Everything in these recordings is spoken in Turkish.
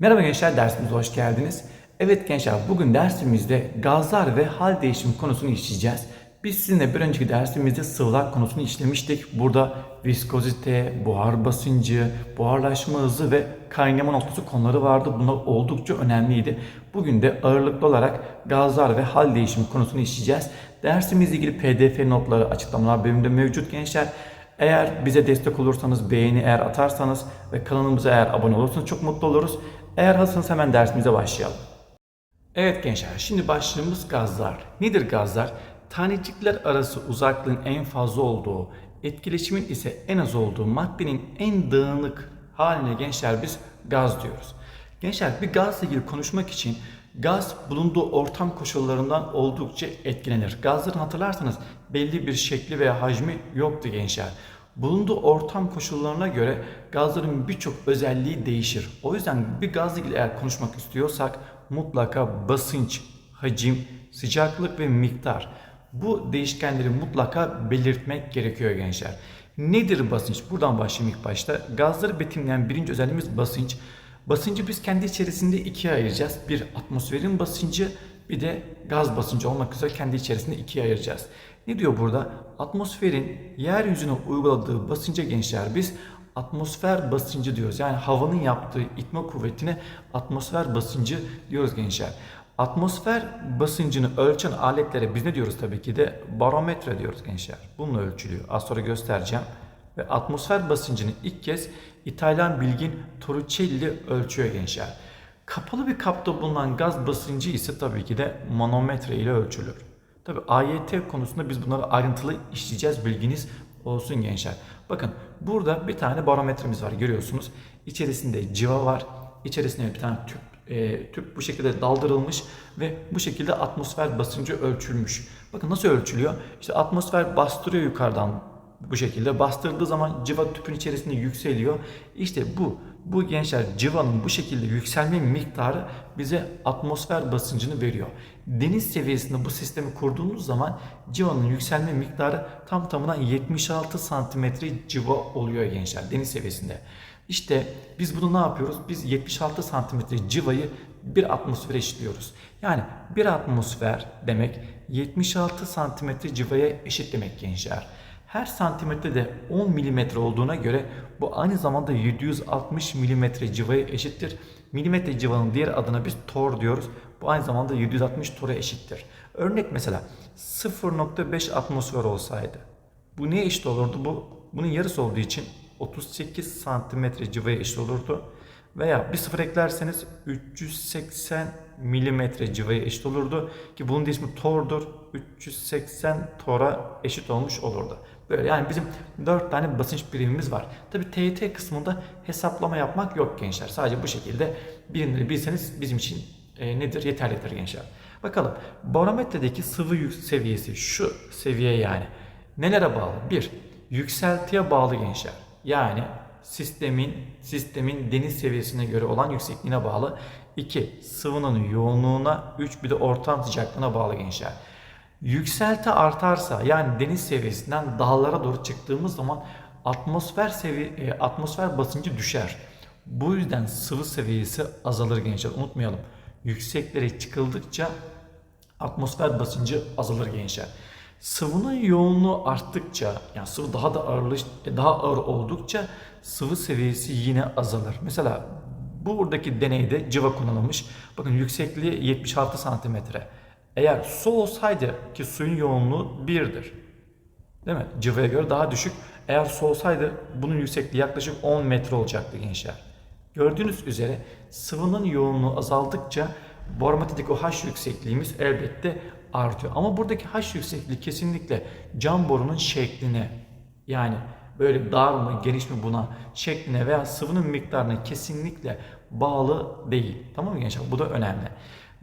Merhaba gençler dersimize hoş geldiniz. Evet gençler bugün dersimizde gazlar ve hal değişimi konusunu işleyeceğiz. Biz sizinle bir önceki dersimizde sıvılar konusunu işlemiştik. Burada viskozite, buhar basıncı, buharlaşma hızı ve kaynama noktası konuları vardı. Bunlar oldukça önemliydi. Bugün de ağırlıklı olarak gazlar ve hal değişimi konusunu işleyeceğiz. Dersimizle ilgili pdf notları açıklamalar bölümünde mevcut gençler. Eğer bize destek olursanız, beğeni eğer atarsanız ve kanalımıza eğer abone olursanız çok mutlu oluruz. Eğer hazırsanız hemen dersimize başlayalım. Evet gençler, şimdi başlığımız gazlar. Nedir gazlar? Tanecikler arası uzaklığın en fazla olduğu, etkileşimin ise en az olduğu maddenin en dağınık haline gençler biz gaz diyoruz. Gençler bir gazla ilgili konuşmak için gaz bulunduğu ortam koşullarından oldukça etkilenir. Gazların hatırlarsanız belli bir şekli veya hacmi yoktu gençler. Bulunduğu ortam koşullarına göre gazların birçok özelliği değişir. O yüzden bir gazla ilgili eğer konuşmak istiyorsak mutlaka basınç, hacim, sıcaklık ve miktar bu değişkenleri mutlaka belirtmek gerekiyor gençler. Nedir basınç? Buradan başlayayım ilk başta. Gazları betimleyen birinci özelliğimiz basınç. Basıncı biz kendi içerisinde ikiye ayıracağız. Bir atmosferin basıncı bir de gaz basıncı olmak üzere kendi içerisinde ikiye ayıracağız. Ne diyor burada? Atmosferin yeryüzüne uyguladığı basınca gençler biz atmosfer basıncı diyoruz. Yani havanın yaptığı itme kuvvetine atmosfer basıncı diyoruz gençler. Atmosfer basıncını ölçen aletlere biz ne diyoruz tabii ki de barometre diyoruz gençler. Bununla ölçülüyor. Az sonra göstereceğim. Ve atmosfer basıncını ilk kez İtalyan bilgin Torricelli ölçüyor gençler. Kapalı bir kapta bulunan gaz basıncı ise tabii ki de manometre ile ölçülür. Tabii AYT konusunda biz bunları ayrıntılı işleyeceğiz. Bilginiz olsun gençler. Bakın burada bir tane barometremiz var görüyorsunuz. İçerisinde civa var. İçerisinde bir tane tüp e, tüp bu şekilde daldırılmış ve bu şekilde atmosfer basıncı ölçülmüş. Bakın nasıl ölçülüyor? İşte atmosfer bastırıyor yukarıdan bu şekilde. Bastırdığı zaman civa tüpün içerisinde yükseliyor. İşte bu bu gençler civanın bu şekilde yükselme miktarı bize atmosfer basıncını veriyor. Deniz seviyesinde bu sistemi kurduğumuz zaman civanın yükselme miktarı tam tamına 76 santimetre civa oluyor gençler deniz seviyesinde. İşte biz bunu ne yapıyoruz? Biz 76 santimetre civayı bir atmosfere eşitliyoruz. Yani bir atmosfer demek 76 santimetre civaya eşit demek gençler. Her santimetre de 10 milimetre olduğuna göre bu aynı zamanda 760 milimetre civaya eşittir. Milimetre civanın diğer adına biz tor diyoruz. Bu aynı zamanda 760 tora eşittir. Örnek mesela 0.5 atmosfer olsaydı. Bu neye eşit olurdu? Bu bunun yarısı olduğu için 38 santimetre civaya eşit olurdu. Veya bir sıfır eklerseniz 380 milimetre civaya eşit olurdu. Ki bunun da ismi tordur. 380 tora eşit olmuş olurdu. Böyle yani bizim 4 tane basınç birimimiz var. Tabi TYT kısmında hesaplama yapmak yok gençler. Sadece bu şekilde birimleri bilseniz bizim için e, nedir? Yeterlidir gençler. Bakalım barometredeki sıvı yük seviyesi şu seviye yani. Nelere bağlı? 1. Yükseltiye bağlı gençler. Yani sistemin sistemin deniz seviyesine göre olan yüksekliğine bağlı. 2. Sıvının yoğunluğuna, 3 bir de ortam sıcaklığına bağlı gençler. Yükselti artarsa yani deniz seviyesinden dağlara doğru çıktığımız zaman atmosfer sevi e, atmosfer basıncı düşer. Bu yüzden sıvı seviyesi azalır gençler. Unutmayalım. Yükseklere çıkıldıkça atmosfer basıncı azalır gençler. Sıvının yoğunluğu arttıkça yani sıvı daha da ağırlık daha ağır oldukça sıvı seviyesi yine azalır. Mesela bu buradaki deneyde civa kullanılmış. Bakın yüksekliği 76 santimetre. Eğer su olsaydı ki suyun yoğunluğu 1'dir. Değil mi? Cıvaya göre daha düşük. Eğer su olsaydı bunun yüksekliği yaklaşık 10 metre olacaktı gençler. Gördüğünüz üzere sıvının yoğunluğu azaldıkça barometredeki o H yüksekliğimiz elbette artıyor. Ama buradaki H yüksekliği kesinlikle cam borunun şekline yani böyle dar mı geniş mi buna şekline veya sıvının miktarına kesinlikle bağlı değil. Tamam mı gençler? Bu da önemli.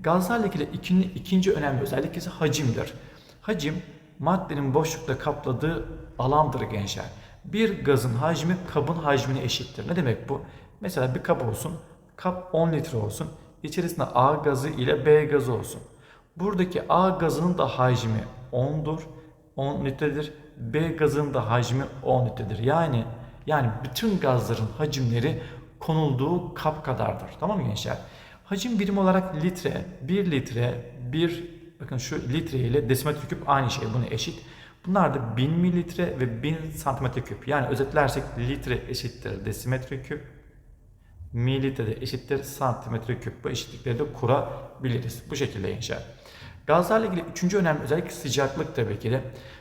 Gazlarla ilgili ikinci, ikinci önemli özellik ise hacimdir. Hacim maddenin boşlukta kapladığı alandır gençler. Bir gazın hacmi kabın hacmine eşittir. Ne demek bu? Mesela bir kap olsun. Kap 10 litre olsun. İçerisinde A gazı ile B gazı olsun. Buradaki A gazının da hacmi 10'dur. 10 litredir. B gazının da hacmi 10 litredir. Yani yani bütün gazların hacimleri konulduğu kap kadardır. Tamam mı gençler? Hacim birimi olarak litre, 1 litre, 1 bakın şu litre ile desimetre küp aynı şey. Bunu eşit. Bunlar da 1000 mililitre ve 1000 santimetre küp. Yani özetlersek litre eşittir desimetre küp. Mililitre eşittir santimetre küp. Bu eşitlikleri de kurabiliriz. Bu şekilde gençler. Gazlarla ilgili üçüncü önemli özellik sıcaklık tabii ki de.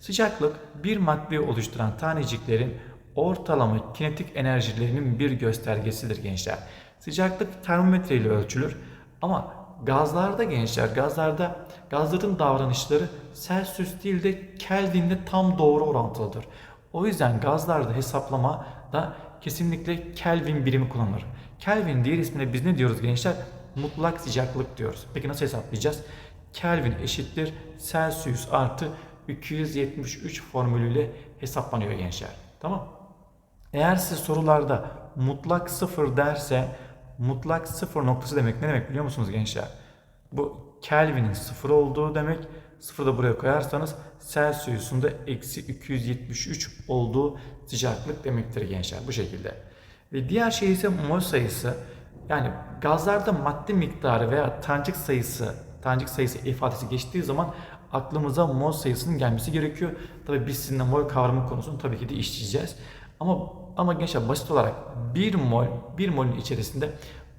Sıcaklık bir maddeyi oluşturan taneciklerin ortalama kinetik enerjilerinin bir göstergesidir gençler. Sıcaklık termometre ile ölçülür ama gazlarda gençler gazlarda gazların davranışları Celsius değil de Kelvin'le tam doğru orantılıdır. O yüzden gazlarda hesaplamada kesinlikle Kelvin birimi kullanılır. Kelvin diğer ismine biz ne diyoruz gençler? Mutlak sıcaklık diyoruz. Peki nasıl hesaplayacağız? Kelvin eşittir Celsius artı 273 formülüyle hesaplanıyor gençler. Tamam Eğer siz sorularda mutlak sıfır derse mutlak sıfır noktası demek ne demek biliyor musunuz gençler? Bu Kelvin'in sıfır olduğu demek. Sıfırı da buraya koyarsanız Celsius'un da eksi 273 olduğu sıcaklık demektir gençler. Bu şekilde. Ve diğer şey ise mol sayısı. Yani gazlarda madde miktarı veya tanecik sayısı, tanecik sayısı ifadesi geçtiği zaman aklımıza mol sayısının gelmesi gerekiyor. Tabi biz sizinle mol kavramı konusunu tabii ki de işleyeceğiz. Ama ama gençler basit olarak 1 mol, 1 molün içerisinde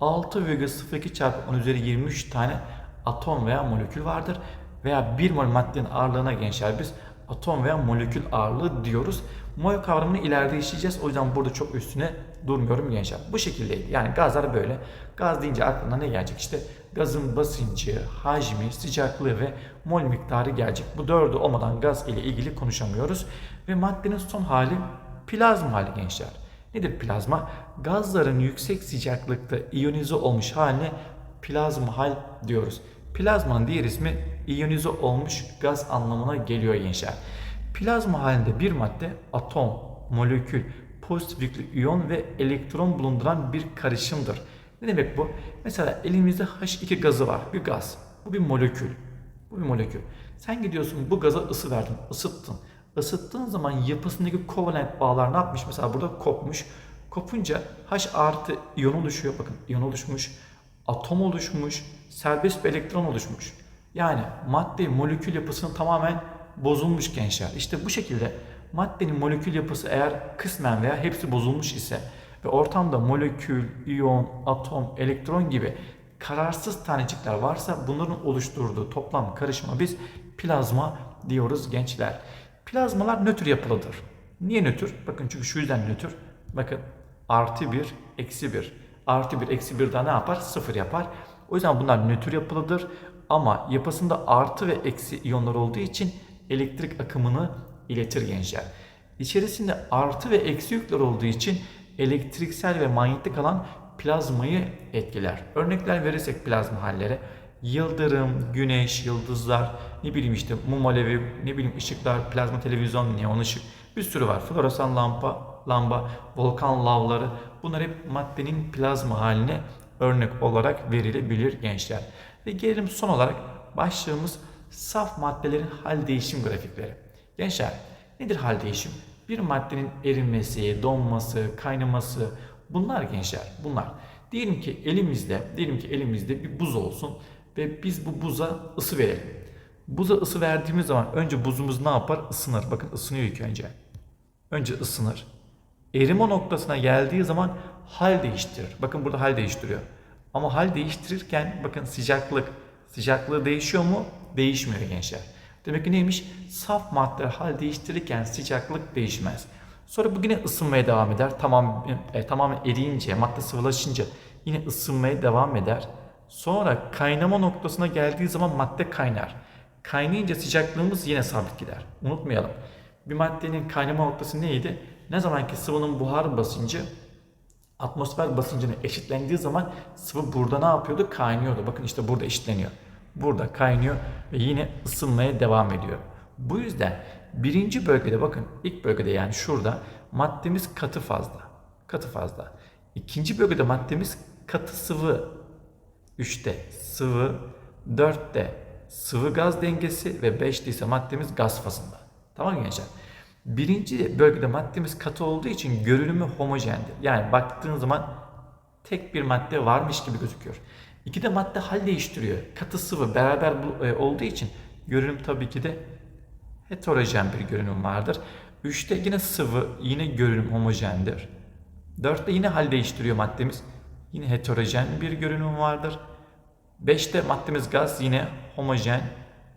6,02 çarpı 10 üzeri 23 tane atom veya molekül vardır. Veya 1 mol maddenin ağırlığına gençler biz atom veya molekül ağırlığı diyoruz. Mol kavramını ileride işleyeceğiz. O yüzden burada çok üstüne durmuyorum gençler. Bu şekildeydi. Yani gazlar böyle. Gaz deyince aklına ne gelecek? İşte gazın basıncı, hacmi, sıcaklığı ve mol miktarı gelecek. Bu dördü olmadan gaz ile ilgili konuşamıyoruz. Ve maddenin son hali plazma hali gençler. Nedir plazma? Gazların yüksek sıcaklıkta iyonize olmuş haline plazma hal diyoruz. Plazmanın diğer ismi iyonize olmuş gaz anlamına geliyor gençler. Plazma halinde bir madde atom, molekül, pozitif yüklü iyon ve elektron bulunduran bir karışımdır. Ne demek bu? Mesela elimizde H2 gazı var. Bir gaz. Bu bir molekül. Bu bir molekül. Sen gidiyorsun bu gaza ısı verdin, ısıttın. Isıttığın zaman yapısındaki kovalent bağlar ne yapmış? Mesela burada kopmuş. Kopunca H artı iyon oluşuyor. Bakın iyon oluşmuş. Atom oluşmuş. Serbest bir elektron oluşmuş. Yani madde molekül yapısının tamamen bozulmuş gençler. İşte bu şekilde maddenin molekül yapısı eğer kısmen veya hepsi bozulmuş ise ve ortamda molekül, iyon, atom, elektron gibi kararsız tanecikler varsa bunların oluşturduğu toplam karışıma biz plazma diyoruz gençler. Plazmalar nötr yapılıdır. Niye nötr? Bakın çünkü şu yüzden nötr. Bakın artı 1, eksi 1. Artı 1, eksi 1 daha ne yapar? 0 yapar. O yüzden bunlar nötr yapılıdır. Ama yapısında artı ve eksi iyonlar olduğu için elektrik akımını iletir gençler. İçerisinde artı ve eksi yükler olduğu için elektriksel ve manyetik alan plazmayı etkiler. Örnekler verirsek plazma hallere yıldırım, güneş, yıldızlar, ne bileyim işte mum alevi, ne bileyim ışıklar, plazma televizyon, neon ışık bir sürü var. Floresan lampa, lamba, volkan lavları bunlar hep maddenin plazma haline örnek olarak verilebilir gençler. Ve gelelim son olarak başlığımız saf maddelerin hal değişim grafikleri. Gençler nedir hal değişim? Bir maddenin erimesi, donması, kaynaması bunlar gençler bunlar. Diyelim ki elimizde, diyelim ki elimizde bir buz olsun ve biz bu buza ısı verelim. Buza ısı verdiğimiz zaman önce buzumuz ne yapar? Isınır. Bakın ısınıyor ilk önce. Önce ısınır. Erime noktasına geldiği zaman hal değiştirir. Bakın burada hal değiştiriyor. Ama hal değiştirirken bakın sıcaklık, sıcaklığı değişiyor mu? Değişmiyor gençler. Demek ki neymiş? Saf maddeler hal değiştirirken sıcaklık değişmez. Sonra bu yine ısınmaya devam eder. Tamam, e, tamamen eriyince, madde sıvılaşınca yine ısınmaya devam eder. Sonra kaynama noktasına geldiği zaman madde kaynar. Kaynayınca sıcaklığımız yine sabit gider. Unutmayalım. Bir maddenin kaynama noktası neydi? Ne zamanki sıvının buhar basıncı atmosfer basıncına eşitlendiği zaman sıvı burada ne yapıyordu? Kaynıyordu. Bakın işte burada eşitleniyor. Burada kaynıyor ve yine ısınmaya devam ediyor. Bu yüzden birinci bölgede bakın ilk bölgede yani şurada maddemiz katı fazla. Katı fazla. İkinci bölgede maddemiz katı sıvı 3'te sıvı 4'te sıvı gaz dengesi ve 5'te ise maddemiz gaz fazında. Tamam gençler? Birinci bölgede maddemiz katı olduğu için görünümü homojendir. Yani baktığın zaman tek bir madde varmış gibi gözüküyor. İkide madde hal değiştiriyor. Katı sıvı beraber e, olduğu için görünüm tabii ki de heterojen bir görünüm vardır. 3'te yine sıvı, yine görünüm homojendir. 4'te yine hal değiştiriyor maddemiz. Yine heterojen bir görünüm vardır. 5'te maddemiz gaz yine homojen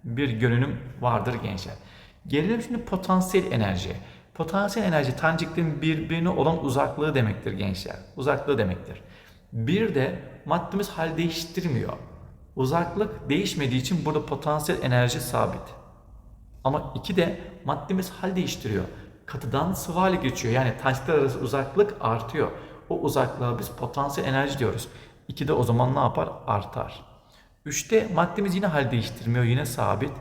bir görünüm vardır gençler. Gelelim şimdi potansiyel enerji. Potansiyel enerji taneciklerin birbirine olan uzaklığı demektir gençler. Uzaklığı demektir. Bir de maddemiz hal değiştirmiyor. Uzaklık değişmediği için burada potansiyel enerji sabit. Ama iki de maddemiz hal değiştiriyor. Katıdan sıvı hale geçiyor. Yani tanecikler arası uzaklık artıyor. O uzaklığa biz potansiyel enerji diyoruz. İki de o zaman ne yapar? Artar. Üçte maddemiz yine hal değiştirmiyor. Yine sabit.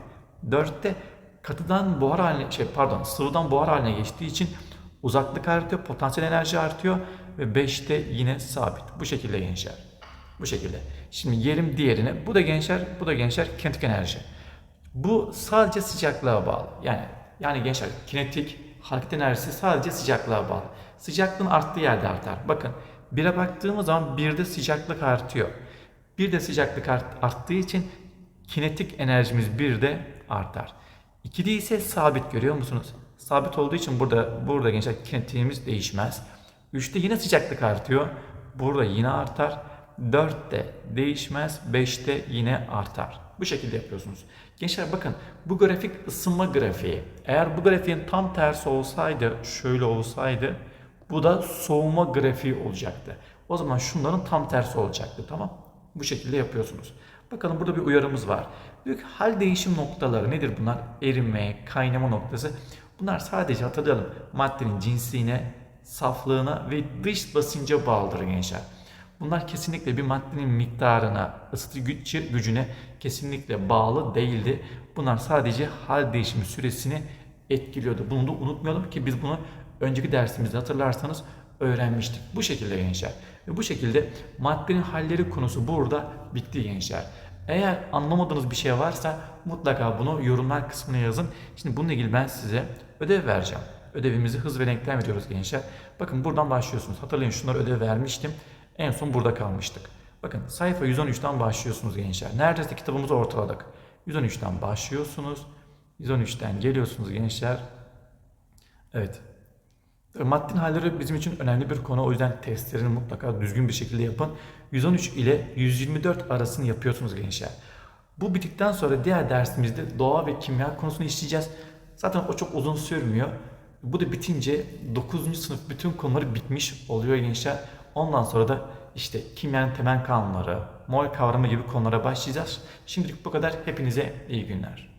Dörtte katıdan buhar haline, şey pardon sıvıdan buhar haline geçtiği için uzaklık artıyor. Potansiyel enerji artıyor. Ve beşte yine sabit. Bu şekilde gençler. Bu şekilde. Şimdi gelelim diğerine. Bu da gençler, bu da gençler kinetik enerji. Bu sadece sıcaklığa bağlı. Yani yani gençler kinetik hareket enerjisi sadece sıcaklığa bağlı. Sıcaklığın arttığı yerde artar. Bakın bire baktığımız zaman birde sıcaklık artıyor. Bir de sıcaklık art- arttığı için kinetik enerjimiz bir de artar. İkide ise sabit görüyor musunuz? Sabit olduğu için burada burada gençler kinetiğimiz değişmez. Üçte yine sıcaklık artıyor. Burada yine artar. 4'te değişmez, 5'te yine artar. Bu şekilde yapıyorsunuz. Gençler bakın bu grafik ısınma grafiği. Eğer bu grafiğin tam tersi olsaydı, şöyle olsaydı bu da soğuma grafiği olacaktı. O zaman şunların tam tersi olacaktı tamam? Bu şekilde yapıyorsunuz. Bakalım burada bir uyarımız var. Diyor ki hal değişim noktaları nedir bunlar? Erime, kaynama noktası. Bunlar sadece hatırlayalım maddenin cinsliğine, saflığına ve dış basınca bağlıdır gençler. Bunlar kesinlikle bir maddenin miktarına, ısıtı güç, gücüne kesinlikle bağlı değildi. Bunlar sadece hal değişimi süresini etkiliyordu. Bunu da unutmayalım ki biz bunu önceki dersimizde hatırlarsanız öğrenmiştik. Bu şekilde gençler. Ve bu şekilde maddenin halleri konusu burada bitti gençler. Eğer anlamadığınız bir şey varsa mutlaka bunu yorumlar kısmına yazın. Şimdi bununla ilgili ben size ödev vereceğim. Ödevimizi hız ve renkler ediyoruz gençler. Bakın buradan başlıyorsunuz. Hatırlayın şunları ödev vermiştim. En son burada kalmıştık. Bakın sayfa 113'ten başlıyorsunuz gençler. Neredeyse kitabımızı ortaladık. 113'ten başlıyorsunuz. 113'ten geliyorsunuz gençler. Evet. Maddenin halleri bizim için önemli bir konu. O yüzden testlerini mutlaka düzgün bir şekilde yapın. 113 ile 124 arasını yapıyorsunuz gençler. Bu bittikten sonra diğer dersimizde doğa ve kimya konusunu işleyeceğiz. Zaten o çok uzun sürmüyor. Bu da bitince 9. sınıf bütün konuları bitmiş oluyor gençler. Ondan sonra da işte kimyanın temel kanunları, mol kavramı gibi konulara başlayacağız. Şimdilik bu kadar. Hepinize iyi günler.